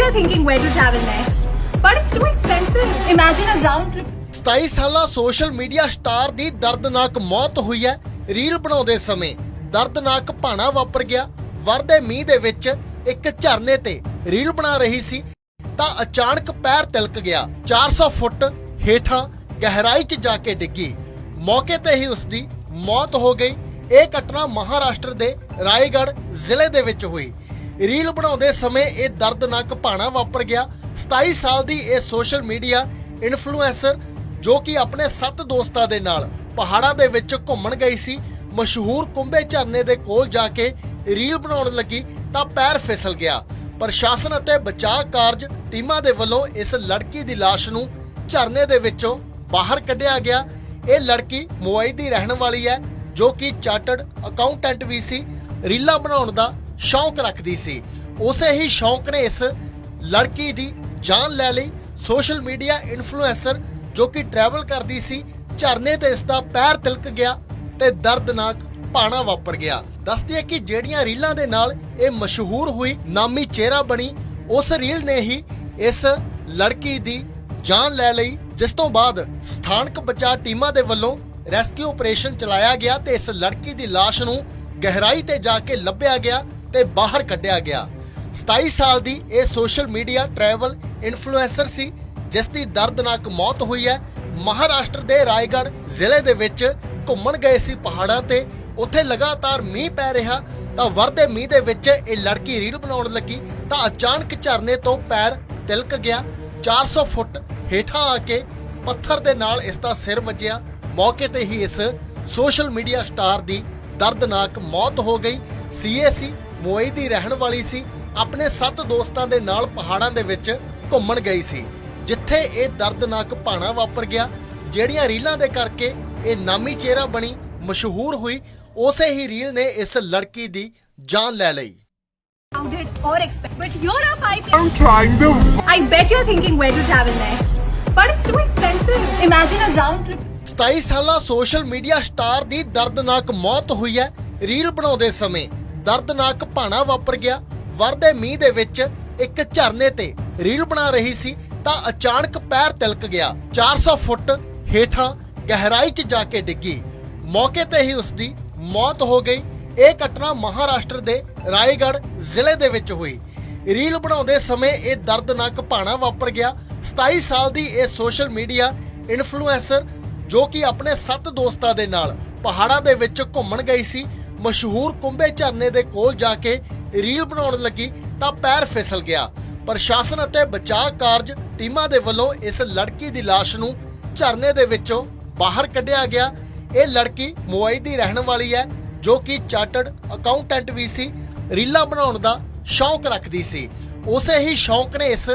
you're thinking where to travel next, but it's too expensive. Imagine a round trip. 27 ਸਾਲਾ social media star ਦੀ ਦਰਦਨਾਕ ਮੌਤ ਹੋਈ ਹੈ। Reel ਬਣਾਉਂਦੇ ਸਮੇਂ ਦਰਦਨਾਕ ਭਾਣਾ ਵਾਪਰ ਗਿਆ। ਵਰਦੇ ਮੀਂਹ ਦੇ ਵਿੱਚ ਇੱਕ ਝਰਨੇ ਤੇ ਰੀਲ ਬਣਾ ਰਹੀ ਸੀ। ਤਾਂ ਅਚਾਨਕ ਪੈਰ ਤਿਲਕ ਗਿਆ। 400 ਫੁੱਟ ਹੇਠਾਂ ਗਹਿਰਾਈ 'ਚ ਜਾ ਕੇ ਡਿੱਗੀ। ਮੌਕੇ ਤੇ ਹੀ ਉਸ ਦੀ ਮੌਤ ਹੋ ਗਈ। ਇਹ ਘਟਨਾ ਮਹਾਰਾਸ਼ਟਰ ਦੇ ਰਾਏਗੜ੍ਹ ਜ਼ਿਲ੍ਹੇ ਦੇ ਵਿੱਚ ਹੋਈ। ਰੀਲ ਬਣਾਉਂਦੇ ਸਮੇਂ ਇਹ ਦਰਦਨਾਕ ਭਾਣਾ ਵਾਪਰ ਗਿਆ। 27 ਸਾਲ ਦੀ ਇਹ ਸੋਸ਼ਲ ਮੀਡੀਆ ਇਨਫਲੂਐਂਸਰ ਜੋ ਕਿ ਆਪਣੇ ਸੱਤ ਦੋਸਤਾਂ ਦੇ ਨਾਲ ਪਹਾੜਾਂ ਦੇ ਵਿੱਚ ਘੁੰਮਣ ਗਈ ਸੀ, ਮਸ਼ਹੂਰ ਕੁੰਬੇ ਝਰਨੇ ਦੇ ਕੋਲ ਜਾ ਕੇ ਰੀਲ ਬਣਾਉਣ ਲੱਗੀ ਤਾਂ ਪੈਰ ਫਿਸਲ ਗਿਆ। ਪ੍ਰਸ਼ਾਸਨ ਅਤੇ ਬਚਾਅ ਕਾਰਜ ਟੀਮਾਂ ਦੇ ਵੱਲੋਂ ਇਸ ਲੜਕੀ ਦੀ ਲਾਸ਼ ਨੂੰ ਝਰਨੇ ਦੇ ਵਿੱਚੋਂ ਬਾਹਰ ਕੱਢਿਆ ਗਿਆ। ਇਹ ਲੜਕੀ ਮੁੰਬਈ ਦੀ ਰਹਿਣ ਵਾਲੀ ਹੈ, ਜੋ ਕਿ ਚਾਰਟਰਡ ਅਕਾਊਂਟੈਂਟ ਵੀ ਸੀ। ਰੀਲਾਂ ਬਣਾਉਣ ਦਾ ਸ਼ੌਂਕ ਰੱਖਦੀ ਸੀ। ਉਸੇ ਹੀ ਸ਼ੌਂਕ ਨੇ ਇਸ ਲੜਕੀ ਦੀ ਜਾਨ ਲੈ ਲਈ। ਸੋਸ਼ਲ ਮੀਡੀਆ ਇਨਫਲੂਐਂਸਰ ਜੋ ਕਿ ਟਰੈਵਲ ਕਰਦੀ ਸੀ, ਝਰਨੇ ਤੇ ਇਸ ਦਾ ਪੈਰ ਤਿਲਕ ਗਿਆ ਤੇ ਦਰਦਨਾਕ ਪਾਣਾ ਵਾਪਰ ਗਿਆ। ਦੱਸਦੀ ਹੈ ਕਿ ਜਿਹੜੀਆਂ ਰੀਲਾਂ ਦੇ ਨਾਲ ਇਹ ਮਸ਼ਹੂਰ ਹੋਈ, ਨਾਮੀ ਚਿਹਰਾ ਬਣੀ, ਉਸ ਰੀਲ ਨੇ ਹੀ ਇਸ ਲੜਕੀ ਦੀ ਜਾਨ ਲੈ ਲਈ, ਜਿਸ ਤੋਂ ਬਾਅਦ ਸਥਾਨਕ ਬਚਾਅ ਟੀਮਾਂ ਦੇ ਵੱਲੋਂ ਰੈਸਕਿਊ ਆਪਰੇਸ਼ਨ ਚਲਾਇਆ ਗਿਆ ਤੇ ਇਸ ਲੜਕੀ ਦੀ ਲਾਸ਼ ਨੂੰ ਗਹਿਰਾਈ ਤੇ ਜਾ ਕੇ ਲੱਭਿਆ ਗਿਆ। ਤੇ ਬਾਹਰ ਕੱਢਿਆ ਗਿਆ। 27 ਸਾਲ ਦੀ ਇਹ ਸੋਸ਼ਲ ਮੀਡੀਆ ਟਰੈਵਲ ਇਨਫਲੂਐਂਸਰ ਸੀ, ਜਿਸ ਦੀ ਦਰਦਨਾਕ ਮੌਤ ਹੋਈ ਹੈ। ਮਹਾਰਾਸ਼ਟਰ ਦੇ ਰਾਏਗੜ੍ਹ ਜ਼ਿਲ੍ਹੇ ਦੇ ਵਿੱਚ ਘੁੰਮਣ ਗਏ ਸੀ ਪਹਾੜਾਂ ਤੇ। ਉੱਥੇ ਲਗਾਤਾਰ ਮੀਂਹ ਪੈ ਰਿਹਾ, ਤਾਂ ਵਰਦੇ ਮੀਂਹ ਦੇ ਵਿੱਚ ਇਹ ਲੜਕੀ ਰੀਲ ਬਣਾਉਣ ਲੱਗੀ, ਤਾਂ ਅਚਾਨਕ ਝਰਨੇ ਤੋਂ ਪੈਰ ਤਿਲਕ ਗਿਆ। 400 ਫੁੱਟ ਹੇਠਾਂ ਆ ਕੇ ਪੱਥਰ ਦੇ ਨਾਲ ਇਸ ਦਾ ਸਿਰ ਵੱਜਿਆ। ਮੌਕੇ ਤੇ ਹੀ ਇਸ ਸੋਸ਼ਲ ਮੀਡੀਆ ਸਟਾਰ ਦੀ ਦਰਦਨਾਕ ਮੌਤ ਹੋ ਗਈ। ਸੀਏਸੀ ਮੁੰਬਈ ਦੀ ਰਹਿਣ ਵਾਲੀ ਸੀ ਆਪਣੇ ਸੱਤ ਦੋਸਤਾਂ ਦੇ ਨਾਲ ਪਹਾੜਾਂ ਦੇ ਵਿੱਚ ਘੁੰਮਣ ਗਈ ਸੀ ਜਿੱਥੇ ਇਹ ਦਰਦਨਾਕ ਭਾਣਾ ਵਾਪਰ ਗਿਆ ਜਿਹੜੀਆਂ ਰੀਲਾਂ ਦੇ ਕਰਕੇ ਇਹ ਨਾਮੀ ਚਿਹਰਾ ਬਣੀ ਮਸ਼ਹੂਰ ਹੋਈ ਉਸੇ ਹੀ ਰੀਲ ਨੇ ਇਸ ਲੜਕੀ ਦੀ ਜਾਨ ਲੈ ਲਈ crowded or expensive. But you're a five. I'm trying to. I bet you're thinking where to travel next, but it's too expensive. Imagine a round trip 27 ਸਾਲਾ ਸੋਸ਼ਲ ਮੀਡੀਆ ਸਟਾਰ ਦੀ ਦਰਦਨਾਕ ਮੌਤ ਹੋਈ ਹੈ ਰੀਲ ਬਣਾਉਂਦੇ ਸਮੇਂ ਦਰਦਨਾਕ ਭਾਣਾ ਵਾਪਰ ਗਿਆ। ਵਰਦੇ ਮੀਂਹ ਦੇ ਵਿੱਚ ਇੱਕ ਝਰਨੇ ਤੇ ਰੀਲ ਬਣਾ ਰਹੀ ਸੀ ਤਾਂ ਅਚਾਨਕ ਪੈਰ ਤਿਲਕ ਗਿਆ। 400 ਫੁੱਟ ਹੇਠਾਂ ਗਹਿਰਾਈ 'ਚ ਜਾ ਕੇ ਡਿੱਗੀ। ਮੌਕੇ ਤੇ ਹੀ ਉਸ ਦੀ ਮੌਤ ਹੋ ਗਈ। ਇਹ ਘਟਨਾ ਮਹਾਰਾਸ਼ਟਰ ਦੇ ਰਾਏਗੜ੍ਹ ਜ਼ਿਲ੍ਹੇ ਦੇ ਵਿੱਚ ਹੋਈ। ਰੀਲ ਬਣਾਉਂਦੇ ਸਮੇਂ ਇਹ ਦਰਦਨਾਕ ਭਾਣਾ ਵਾਪਰ ਗਿਆ। 27 ਸਾਲ ਦੀ ਇਹ ਸੋਸ਼ਲ ਮੀਡੀਆ ਇਨਫਲੂਐਂਸਰ ਜੋ ਕਿ ਆਪਣੇ ਸੱਤ ਦੋਸਤਾਂ ਦੇ ਨਾਲ ਪਹਾੜਾਂ ਦੇ ਵਿੱਚ ਘੁੰਮਣ ਗਈ ਸੀ ਮਸ਼ਹੂਰ ਕੁੰਬੇ ਝਰਨੇ ਦੇ ਕੋਲ ਜਾ ਕੇ ਰੀਲ ਬਣਾਉਣ ਲੱਗੀ ਤਾਂ ਪੈਰ ਫਿਸਲ ਗਿਆ। ਪ੍ਰਸ਼ਾਸਨ ਅਤੇ ਬਚਾਅ ਕਾਰਜ ਟੀਮਾਂ ਦੇ ਵੱਲੋਂ ਇਸ ਲੜਕੀ ਦੀ ਲਾਸ਼ ਨੂੰ ਝਰਨੇ ਦੇ ਵਿੱਚੋਂ ਬਾਹਰ ਕੱਢਿਆ ਗਿਆ। ਇਹ ਲੜਕੀ ਮੁੰਬਈ ਦੀ ਰਹਿਣ ਵਾਲੀ ਹੈ, ਜੋ ਕਿ ਚਾਰਟਰਡ ਅਕਾਊਂਟੈਂਟ ਵੀ ਸੀ। ਰੀਲਾਂ ਬਣਾਉਣ ਦਾ ਸ਼ੌਂਕ ਰੱਖਦੀ ਸੀ। ਉਸੇ ਹੀ ਸ਼ੌਂਕ ਨੇ ਇਸ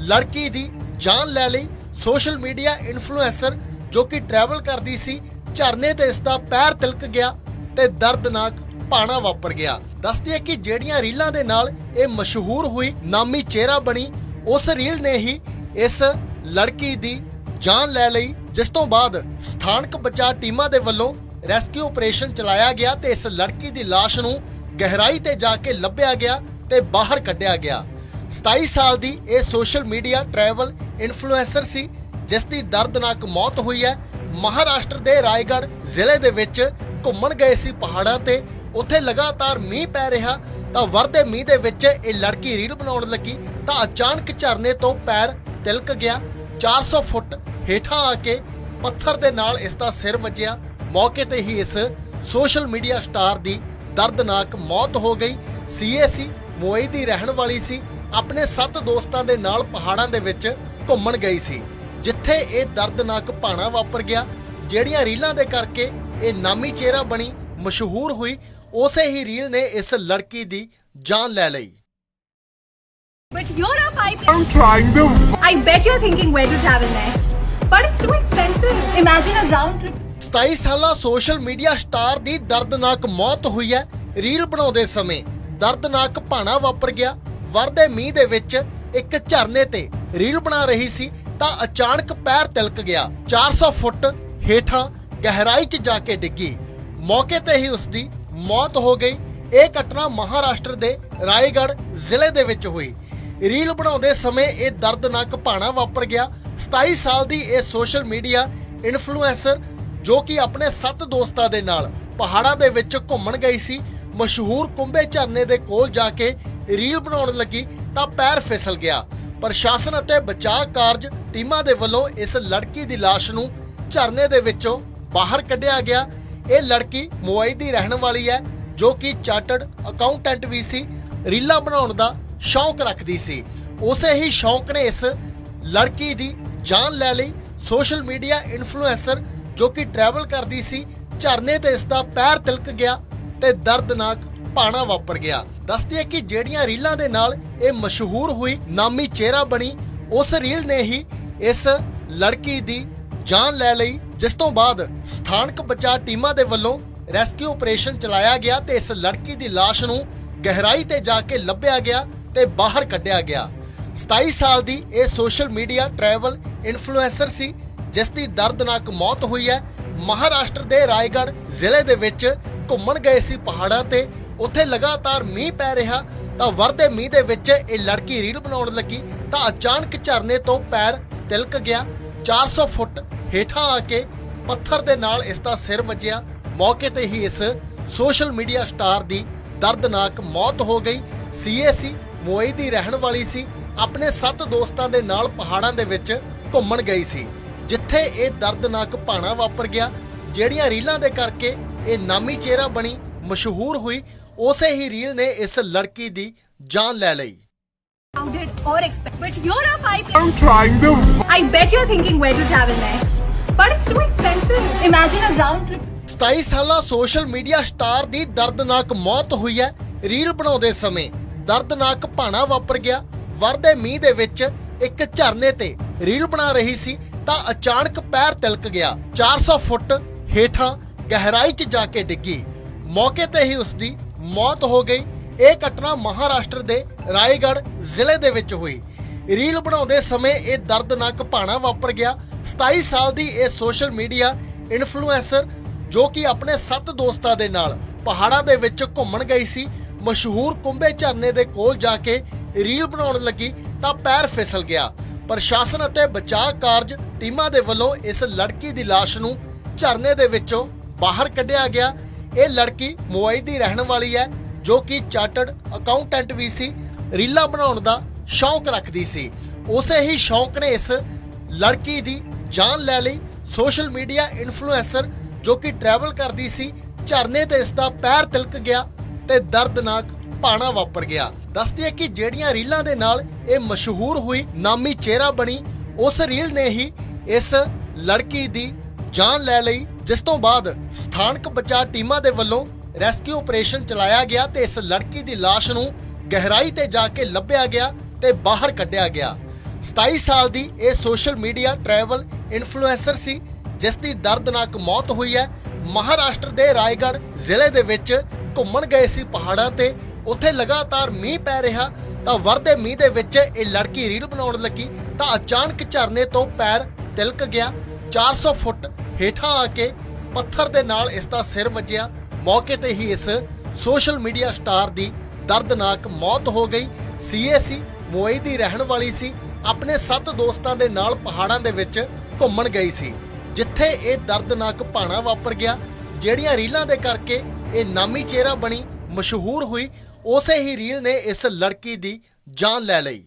ਲੜਕੀ ਦੀ ਜਾਨ ਲੈ ਲਈ। ਸੋਸ਼ਲ ਮੀਡੀਆ ਇਨਫਲੂਐਂਸਰ ਜੋ ਕਿ ਟਰੈਵਲ ਕਰਦੀ ਸੀ, ਝਰਨੇ ਤੇ ਇਸ ਦਾ ਪੈਰ ਤਿਲਕ ਗਿਆ। ਤੇ ਦਰਦਨਾਕ ਭਾਣਾ ਵਾਪਰ ਗਿਆ। ਦੱਸਦੀ ਹੈ ਕਿ ਜਿਹੜੀਆਂ ਰੀਲਾਂ ਦੇ ਨਾਲ ਇਹ ਮਸ਼ਹੂਰ ਹੋਈ ਨਾਮੀ ਚਿਹਰਾ ਬਣੀ, ਉਸ ਰੀਲ ਨੇ ਹੀ ਇਸ ਲੜਕੀ ਦੀ ਜਾਨ ਲੈ ਲਈ, ਜਿਸ ਤੋਂ ਬਾਅਦ ਸਥਾਨਕ ਬਚਾਅ ਟੀਮਾਂ ਦੇ ਵੱਲੋਂ ਰੈਸਕਿਊ ਆਪਰੇਸ਼ਨ ਚਲਾਇਆ ਗਿਆ ਤੇ ਇਸ ਲੜਕੀ ਦੀ ਲਾਸ਼ ਨੂੰ ਗਹਿਰਾਈ ਤੇ ਜਾ ਕੇ ਲੱਭਿਆ ਗਿਆ ਤੇ ਬਾਹਰ ਕੱਢਿਆ ਗਿਆ। 27 ਸਾਲ ਦੀ ਇਹ ਸੋਸ਼ਲ ਮੀਡੀਆ ਟਰੈਵਲ ਇਨਫਲੂਐਂਸਰ ਸੀ, ਜਿਸ ਦੀ ਦਰਦਨਾਕ ਮੌਤ ਹੋਈ ਹੈ। ਮਹਾਰਾਸ਼ਟਰ ਦੇ ਰਾਏਗੜ੍ਹ ਜ਼ਿਲ੍ਹੇ ਦੇ ਵਿੱਚ ਘੁੰਮਣ ਗਏ ਸੀ ਪਹਾੜਾਂ ਤੇ, ਉੱਥੇ ਲਗਾਤਾਰ ਮੀਂਹ ਪੈ ਰਿਹਾ, ਤਾਂ ਵਰਦੇ ਮੀਂਹ ਦੇ ਵਿੱਚ ਇਹ ਲੜਕੀ ਰੀਲ ਬਣਾਉਣ ਲੱਗੀ, ਤਾਂ ਅਚਾਨਕ ਝਰਨੇ ਤੋਂ ਪੈਰ ਤਿਲਕ ਗਿਆ। 400 ਫੁੱਟ ਹੇਠਾਂ ਆ ਕੇ ਪੱਥਰ ਦੇ ਨਾਲ ਇਸ ਦਾ ਸਿਰ ਵੱਜਿਆ। ਮੌਕੇ ਤੇ ਹੀ ਇਸ ਸੋਸ਼ਲ ਮੀਡੀਆ ਸਟਾਰ ਦੀ ਦਰਦਨਾਕ ਮੌਤ ਹੋ ਗਈ। ਸੀਏਸੀ ਮੋਈ ਦੀ ਰਹਿਣ ਵਾਲੀ ਸੀ, ਆਪਣੇ ਸੱਤ ਦੋਸਤਾਂ ਦੇ ਨਾਲ ਪਹਾੜਾਂ ਦੇ ਵਿੱਚ ਘੁੰਮਣ ਗਈ ਸੀ, ਜਿੱਥੇ ਇਹ ਦਰਦਨਾਕ ਭਾਣਾ ਵਾਪਰ ਗਿਆ। ਜਿਹੜੀਆਂ ਰੀਲਾਂ ਦੇ ਕਰਕੇ ਇਹ ਨਾਮੀ ਚਿਹਰਾ ਬਣੀ ਮਸ਼ਹੂਰ ਹੋਈ ਉਸੇ ਹੀ ਰੀਲ ਨੇ ਇਸ ਲੜਕੀ ਦੀ ਜਾਨ ਲੈ ਲਈ But you're a five. I'm trying to. I bet you're thinking where to travel next, but it's too expensive. Imagine a round trip 27 ਸਾਲਾ ਸੋਸ਼ਲ ਮੀਡੀਆ ਸਟਾਰ ਦੀ ਦਰਦਨਾਕ ਮੌਤ ਹੋਈ ਹੈ ਰੀਲ ਬਣਾਉਂਦੇ ਸਮੇਂ ਦਰਦਨਾਕ ਭਾਣਾ ਵਾਪਰ ਗਿਆ ਵਰਦੇ ਮੀਂਹ ਦੇ ਵਿੱਚ ਇੱਕ ਝਰਨੇ ਤੇ ਰੀਲ ਬਣਾ ਰਹੀ ਸੀ ਤਾਂ ਅਚਾਨਕ ਪੈਰ ਤਿਲਕ ਗਿਆ 400 ਫੁੱਟ ਹੇਠਾਂ ਗਹਿਰਾਈ 'ਚ ਜਾ ਕੇ ਡਿੱਗੀ। ਮੌਕੇ ਤੇ ਹੀ ਉਸ ਦੀ ਮੌਤ ਹੋ ਗਈ। ਇਹ ਘਟਨਾ ਮਹਾਰਾਸ਼ਟਰ ਦੇ ਰਾਏਗੜ੍ਹ ਜ਼ਿਲ੍ਹੇ ਦੇ ਵਿੱਚ ਹੋਈ। ਰੀਲ ਬਣਾਉਂਦੇ ਸਮੇਂ ਇਹ ਦਰਦਨਾਕ ਭਾਣਾ ਵਾਪਰ ਗਿਆ। 27 ਸਾਲ ਦੀ ਇਹ ਸੋਸ਼ਲ ਮੀਡੀਆ ਇਨਫਲੂਐਂਸਰ, ਜੋ ਕਿ ਆਪਣੇ 7 ਦੋਸਤਾਂ ਦੇ ਨਾਲ ਪਹਾੜਾਂ ਦੇ ਵਿੱਚ ਘੁੰਮਣ ਗਈ ਸੀ, ਮਸ਼ਹੂਰ ਕੁੰਬੇ ਝਰਨੇ ਦੇ ਕੋਲ ਜਾ ਕੇ ਰੀਲ ਬਣਾਉਣ ਲੱਗੀ ਤਾਂ ਪੈਰ ਫਿਸਲ ਗਿਆ। ਪ੍ਰਸ਼ਾਸਨ ਅਤੇ ਬਚਾਅ ਕਾਰਜ ਟੀਮਾਂ ਦੇ ਵੱਲੋਂ ਇਸ ਲੜਕੀ ਦੀ ਲਾਸ਼ ਨੂੰ ਝਰਨੇ ਦੇ ਵਿੱਚੋਂ ਬਾਹਰ ਕੱਢਿਆ ਗਿਆ। ਇਹ ਲੜਕੀ ਮੁੰਬਈ ਦੀ ਰਹਿਣ ਵਾਲੀ ਹੈ, ਜੋ ਕਿ ਚਾਰਟਰਡ ਅਕਾਊਂਟੈਂਟ ਵੀ ਸੀ, ਰੀਲਾਂ ਬਣਾਉਣ ਦਾ ਸ਼ੌਂਕ ਰੱਖਦੀ ਸੀ। ਉਸੇ ਹੀ ਸ਼ੌਂਕ ਨੇ ਇਸ ਲੜਕੀ ਦੀ ਜਾਨ ਲੈ ਲਈ। ਸੋਸ਼ਲ ਮੀਡੀਆ ਇਨਫਲੂਐਂਸਰ, ਜੋ ਕਿ ਟਰੈਵਲ ਕਰਦੀ ਸੀ, ਝਰਨੇ ਤੇ ਇਸ ਦਾ ਪੈਰ ਤਿਲਕ ਗਿਆ ਤੇ ਦਰਦਨਾਕ ਪਾਣਾ ਵਾਪਰ ਗਿਆ। ਦੱਸਦੀ ਹੈ ਕਿ ਜਿਹੜੀਆਂ ਰੀਲਾਂ ਦੇ ਨਾਲ ਇਹ ਮਸ਼ਹੂਰ ਹੋਈ, ਨਾਮੀ ਚਿਹਰਾ ਬਣੀ, ਉਸ ਰੀਲ ਨੇ ਹੀ ਇਸ ਲੜਕੀ ਦੀ ਜਾਨ ਲੈ ਲਈ। ਜਿਸ ਤੋਂ ਬਾਅਦ ਸਥਾਨਕ ਬਚਾਅ ਟੀਮਾਂ ਦੇ ਵੱਲੋਂ ਰੈਸਕਿਊ ਆਪਰੇਸ਼ਨ ਚਲਾਇਆ ਗਿਆ ਤੇ ਇਸ ਲੜਕੀ ਦੀ ਲਾਸ਼ ਨੂੰ ਗਹਿਰਾਈ ਤੇ ਜਾ ਕੇ ਲੱਭਿਆ ਗਿਆ ਤੇ ਬਾਹਰ ਕੱਢਿਆ ਗਿਆ। 27 ਸਾਲ ਦੀ ਇਹ ਸੋਸ਼ਲ ਮੀਡੀਆ ਟਰੈਵਲ ਇਨਫਲੂਐਂਸਰ ਸੀ, ਜਿਸ ਦੀ ਦਰਦਨਾਕ ਮੌਤ ਹੋਈ ਹੈ। ਮਹਾਰਾਸ਼ਟਰ ਦੇ ਰਾਏਗੜ੍ਹ ਜ਼ਿਲ੍ਹੇ ਦੇ ਵਿੱਚ ਘੁੰਮਣ ਗਏ ਸੀ ਪਹਾੜਾਂ ਤੇ। ਉੱਥੇ ਲਗਾਤਾਰ ਮੀਂਹ ਪੈ ਰਿਹਾ, ਤਾਂ ਵਰਦੇ ਮੀਂਹ ਦੇ ਵਿੱਚ ਇਹ ਲੜਕੀ ਰੀਲ ਬਣਾਉਣ ਲੱਗੀ, ਤਾਂ ਅਚਾਨਕ ਝਰਨੇ ਤੋਂ ਪੈਰ ਤਿਲਕ ਗਿਆ। 400 ਫੁੱਟ ਹੇਠਾਂ ਆ ਕੇ ਪੱਥਰ ਦੇ ਨਾਲ ਇਸ ਦਾ ਸਿਰ ਵੱਜਿਆ। ਮੌਕੇ ਤੇ ਹੀ ਇਸ ਸੋਸ਼ਲ ਮੀਡੀਆ ਸਟਾਰ ਦੀ ਦਰਦਨਾਕ ਮੌਤ ਹੋ ਗਈ। ਸੀਏਸੀ ਮੁੰਬਈ ਦੀ ਰਹਿਣ ਵਾਲੀ ਸੀ। ਆਪਣੇ ਸੱਤ ਦੋਸਤਾਂ ਦੇ ਨਾਲ ਪਹਾੜਾਂ ਦੇ ਵਿੱਚ ਘੁੰਮਣ ਗਈ ਸੀ, ਜਿੱਥੇ ਇਹ ਦਰਦਨਾਕ ਭਾਣਾ ਵਾਪਰ ਗਿਆ, ਜਿਹੜੀਆਂ ਰੀਲਾਂ ਦੇ ਕਰਕੇ ਇਹ ਨਾਮੀ ਚਿਹਰਾ ਬਣੀ, ਮਸ਼ਹੂਰ ਹੋਈ। ਉਸੇ ਹੀ ਰੀਲ ਨੇ ਇਸ ਲੜਕੀ ਦੀ ਜਾਨ ਲੈ ਲਈ। Or expensive. But you're a five. I'm trying to. I bet you're thinking where to travel next. But it's too expensive. Imagine a round trip 27 ਸਾਲਾ ਸੋਸ਼ਲ ਮੀਡੀਆ ਸਟਾਰ ਦੀ ਦਰਦਨਾਕ ਮੌਤ ਹੋਈ ਹੈ ਰੀਲ ਬਣਾਉਂਦੇ ਸਮੇਂ ਦਰਦਨਾਕ ਭਾਣਾ ਵਾਪਰ ਗਿਆ ਵਰਦੇ ਮੀਂਹ ਦੇ ਵਿੱਚ ਇੱਕ ਝਰਨੇ ਤੇ ਰੀਲ ਬਣਾ ਰਹੀ ਸੀ ਤਾਂ ਅਚਾਨਕ ਪੈਰ ਤਿਲਕ ਗਿਆ 400 ਫੁੱਟ ਹੇਠਾਂ ਗਹਿਰਾਈ 'ਚ ਜਾ ਕੇ ਡਿੱਗੀ ਮੌਕੇ ਤੇ ਹੀ ਉਸ ਦੀ ਮੌਤ ਹੋ ਗਈ ਇਹ ਘਟਨਾ ਮਹਾਰਾਸ਼ਟਰ ਦੇ ਰਾਏਗੜ ਜ਼ਿਲ੍ਹੇ ਦੇ ਵਿੱਚ ਹੋਈ। ਰੀਲ ਬਣਾਉਂਦੇ ਸਮੇਂ ਇਹ ਦਰਦਨਾਕ ਭਾਣਾ ਵਾਪਰ ਗਿਆ। 27 ਸਾਲ ਦੀ ਇਹ ਸੋਸ਼ਲ ਮੀਡੀਆ ਇਨਫਲੂਐਂਸਰ ਜੋ ਕਿ ਆਪਣੇ 7 ਦੋਸਤਾਂ ਦੇ ਨਾਲ ਪਹਾੜਾਂ ਦੇ ਵਿੱਚ ਘੁੰਮਣ ਗਈ ਸੀ, ਮਸ਼ਹੂਰ ਕੁੰਬੇ ਝਰਨੇ ਦੇ ਕੋਲ ਜਾ ਕੇ ਰੀਲ ਬਣਾਉਣ ਲੱਗੀ ਤਾਂ ਪੈਰ ਫਿਸਲ ਗਿਆ। ਪ੍ਰਸ਼ਾਸਨ ਅਤੇ ਬਚਾਅ ਕਾਰਜ ਟੀਮਾਂ ਦੇ ਵੱਲੋਂ ਇਸ ਲੜਕੀ ਦੀ ਲਾਸ਼ ਨੂੰ ਝਰਨੇ ਦੇ ਵਿੱਚੋਂ ਬਾਹਰ ਕੱਢਿਆ ਗਿਆ। ਇਹ ਲੜਕੀ ਮੁੰਬਈ ਦੀ ਰਹਿਣ ਵਾਲੀ ਹੈ। ਜੋ ਕਿ ਚਾਰਟਰਡ ਅਕਾਊਂਟੈਂਟ ਵੀ ਸੀ, ਰੀਲਾਂ ਬਣਾਉਣ ਦਾ ਸ਼ੌਂਕ ਰੱਖਦੀ ਸੀ। ਉਸੇ ਹੀ ਸ਼ੌਂਕ ਨੇ ਇਸ ਲੜਕੀ ਦੀ ਜਾਨ ਲੈ ਲਈ। ਸੋਸ਼ਲ ਮੀਡੀਆ ਇਨਫਲੂਐਂਸਰ ਜੋ ਕਿ ਟਰੈਵਲ ਕਰਦੀ ਸੀ, ਝਰਨੇ ਤੇ ਇਸ ਦਾ ਪੈਰ ਤਿਲਕ ਗਿਆ ਤੇ ਦਰਦਨਾਕ ਭਾਣਾ ਵਾਪਰ ਗਿਆ। ਦੱਸਦੀ ਹੈ ਕਿ ਜਿਹੜੀਆਂ ਰੀਲਾਂ ਦੇ ਨਾਲ ਇਹ ਮਸ਼ਹੂਰ ਹੋਈ, ਨਾਮੀ ਚਿਹਰਾ ਬਣੀ, ਉਸ ਰੀਲ ਨੇ ਹੀ ਇਸ ਲੜਕੀ ਦੀ ਜਾਨ ਲੈ ਲਈ, ਜਿਸ ਤੋਂ ਬਾਅਦ ਸਥਾਨਕ ਬਚਾਅ ਟੀਮਾਂ ਦੇ ਵੱਲੋਂ ਰੈਸਕਿਊ ਆਪਰੇਸ਼ਨ ਚਲਾਇਆ ਗਿਆ ਤੇ ਇਸ ਲੜਕੀ ਦੀ ਲਾਸ਼ ਨੂੰ ਗਹਿਰਾਈ ਤੇ ਜਾ ਕੇ ਲੱਭਿਆ ਗਿਆ ਤੇ ਬਾਹਰ ਕੱਢਿਆ ਗਿਆ। 27 ਸਾਲ ਦੀ ਇਹ ਸੋਸ਼ਲ ਮੀਡੀਆ ਟਰੈਵਲ ਇਨਫਲੂਐਂਸਰ ਸੀ, ਜਿਸ ਦੀ ਦਰਦਨਾਕ ਮੌਤ ਹੋਈ ਹੈ। ਮਹਾਰਾਸ਼ਟਰ ਦੇ ਰਾਏਗੜ੍ਹ ਜ਼ਿਲ੍ਹੇ ਦੇ ਵਿੱਚ ਘੁੰਮਣ ਗਏ ਸੀ ਪਹਾੜਾਂ ਤੇ। ਉੱਥੇ ਲਗਾਤਾਰ ਮੀਂਹ ਪੈ ਰਿਹਾ, ਤਾਂ ਵਰਦੇ ਮੀਂਹ ਦੇ ਵਿੱਚ ਇਹ ਲੜਕੀ ਰੀਲ ਬਣਾਉਣ ਲੱਗੀ, ਤਾਂ ਅਚਾਨਕ ਝਰਨੇ ਤੋਂ ਪੈਰ ਤਿਲਕ ਗਿਆ। 400 ਫੁੱਟ ਹੇਠਾਂ ਆ ਕੇ ਪੱਥਰ ਦੇ ਨਾਲ ਇਸ ਦਾ ਸਿਰ ਵੱਜਿਆ। ਮੌਕੇ ਤੇ ਹੀ ਇਸ ਸੋਸ਼ਲ ਮੀਡੀਆ ਸਟਾਰ ਦੀ ਦਰਦਨਾਕ ਮੌਤ ਹੋ ਗਈ ਸੀਏਸੀ ਮੁੰਬਈ ਦੀ ਰਹਿਣ ਵਾਲੀ ਸੀ ਆਪਣੇ ਸੱਤ ਦੋਸਤਾਂ ਦੇ ਨਾਲ ਪਹਾੜਾਂ ਦੇ ਵਿੱਚ ਘੁੰਮਣ ਗਈ ਸੀ ਜਿੱਥੇ ਇਹ ਦਰਦਨਾਕ ਭਾਣਾ ਵਾਪਰ ਗਿਆ ਜਿਹੜੀਆਂ ਰੀਲਾਂ ਦੇ ਕਰਕੇ ਇਹ ਨਾਮੀ ਚਿਹਰਾ ਬਣੀ ਮਸ਼ਹੂਰ ਹੋਈ ਉਸੇ ਹੀ ਰੀਲ ਨੇ ਇਸ ਲੜਕੀ ਦੀ ਜਾਨ ਲੈ ਲਈ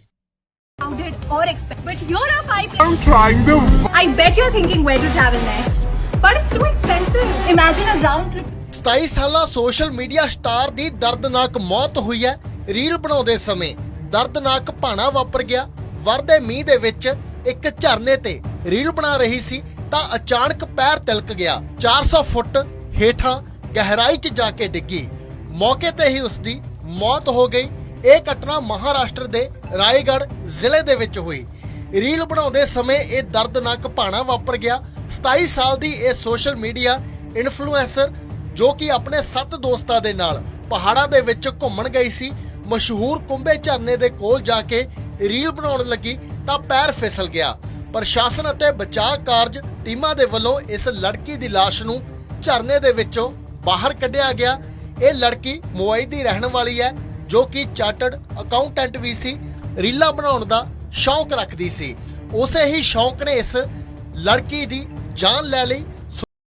crowded or expensive. But you're a five. I'm trying to. I bet you're thinking where to travel next. But it's too expensive. Imagine a round trip 27 ਸਾਲਾ ਸੋਸ਼ਲ ਮੀਡੀਆ ਸਟਾਰ ਦੀ ਦਰਦਨਾਕ ਮੌਤ ਹੋਈ ਹੈ। ਰੀਲ ਬਣਾਉਂਦੇ ਸਮੇਂ ਦਰਦਨਾਕ ਭਾਣਾ ਵਾਪਰ ਗਿਆ। ਵਰਦੇ ਮੀਂਹ ਦੇ ਵਿੱਚ ਇੱਕ ਝਰਨੇ ਤੇ ਰੀਲ ਬਣਾ ਰਹੀ ਸੀ ਤਾਂ ਅਚਾਨਕ ਪੈਰ ਤਿਲਕ ਗਿਆ। 400 ਫੁੱਟ ਹੇਠਾਂ ਗਹਿਰਾਈ 'ਚ ਜਾ ਕੇ ਡਿੱਗੀ। ਮੌਕੇ ਤੇ ਹੀ ਉਸ ਦੀ ਮੌਤ ਹੋ ਗਈ। ਇਹ ਘਟਨਾ ਮਹਾਰਾਸ਼ਟਰ ਦੇ ਰਾਏਗੜ੍ਹ ਜ਼ਿਲ੍ਹੇ ਦੇ ਵਿੱਚ ਹੋਈ। ਰੀਲ ਬਣਾਉਂਦੇ ਸਮੇਂ ਇਹ ਦਰਦਨਾਕ ਭਾਣਾ ਵਾਪਰ ਗਿਆ। 27 ਸਾਲ ਦੀ ਇਹ ਸੋਸ਼ਲ ਮੀਡੀਆ ਇਨਫਲੂਐਂਸਰ ਜੋ ਕਿ ਆਪਣੇ ਸੱਤ ਦੋਸਤਾਂ ਦੇ ਨਾਲ ਪਹਾੜਾਂ ਦੇ ਵਿੱਚ ਘੁੰਮਣ ਗਈ ਸੀ। ਮਸ਼ਹੂਰ ਕੁੰਬੇ ਝਰਨੇ ਦੇ ਕੋਲ ਜਾ ਕੇ ਰੀਲ ਬਣਾਉਣ ਲੱਗੀ ਤਾਂ ਪੈਰ ਫਿਸਲ ਗਿਆ। ਪ੍ਰਸ਼ਾਸਨ ਅਤੇ ਬਚਾਅ ਕਾਰਜ ਟੀਮਾਂ ਦੇ ਵੱਲੋਂ ਇਸ ਲੜਕੀ ਦੀ ਲਾਸ਼ ਨੂੰ ਝਰਨੇ ਦੇ ਵਿੱਚੋਂ ਬਾਹਰ ਕੱਢਿਆ ਗਿਆ। ਇਹ ਲੜਕੀ ਮੁੰਬਈ ਦੀ ਰਹਿਣ ਵਾਲੀ ਹੈ, ਜੋ ਕਿ ਚਾਰਟਰਡ ਅਕਾਊਂਟੈਂਟ ਵੀ ਸੀ। ਰੀਲਾਂ ਬਣਾਉਣ ਦਾ ਸ਼ੌਂਕ ਰੱਖਦੀ ਸੀ। ਉਸੇ ਹੀ ਸ਼ੌਂਕ ਨੇ ਇਸ ਲੜਕੀ ਦੀ ਜਾਨ ਲੈ ਲਈ